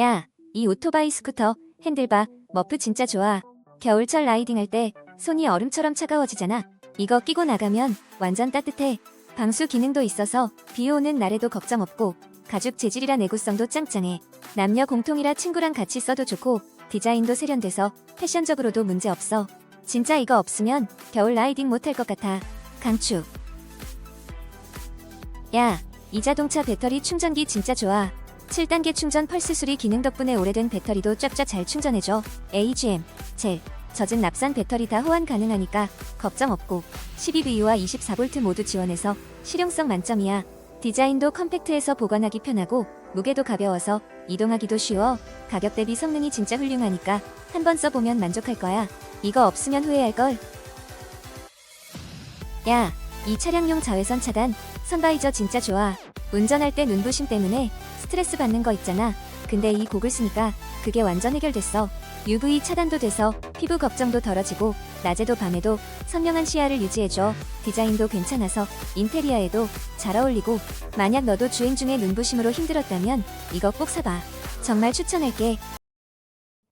야, 이 오토바이 스쿠터, 핸들바, 머프 진짜 좋아. 겨울철 라이딩 할 때 손이 얼음처럼 차가워지잖아. 이거 끼고 나가면 완전 따뜻해. 방수 기능도 있어서 비 오는 날에도 걱정 없고 가죽 재질이라 내구성도 짱짱해. 남녀 공통이라 친구랑 같이 써도 좋고 디자인도 세련돼서 패션적으로도 문제 없어. 진짜 이거 없으면 겨울 라이딩 못할 것 같아. 강추. 야, 이 자동차 배터리 충전기 진짜 좋아. 7단계 충전 펄스 수리 기능 덕분에 오래된 배터리도 쫙쫙 잘 충전해줘. AGM, 젤, 젖은 납산 배터리 다 호환 가능하니까 걱정 없고 12V와 24V 모두 지원해서 실용성 만점이야. 디자인도 컴팩트해서 보관하기 편하고 무게도 가벼워서 이동하기도 쉬워. 가격 대비 성능이 진짜 훌륭하니까 한 번 써보면 만족할 거야. 이거 없으면 후회할걸. 야, 이 차량용 자외선 차단, 선바이저 진짜 좋아. 운전할 때 눈부심 때문에 스트레스 받는 거 있잖아. 근데 이 곡을 쓰니까 그게 완전 해결됐어. UV 차단도 돼서 피부 걱정도 덜어지고 낮에도 밤에도 선명한 시야를 유지해줘. 디자인도 괜찮아서 인테리어에도 잘 어울리고 만약 너도 주행 중에 눈부심으로 힘들었다면 이거 꼭 사봐. 정말 추천할게.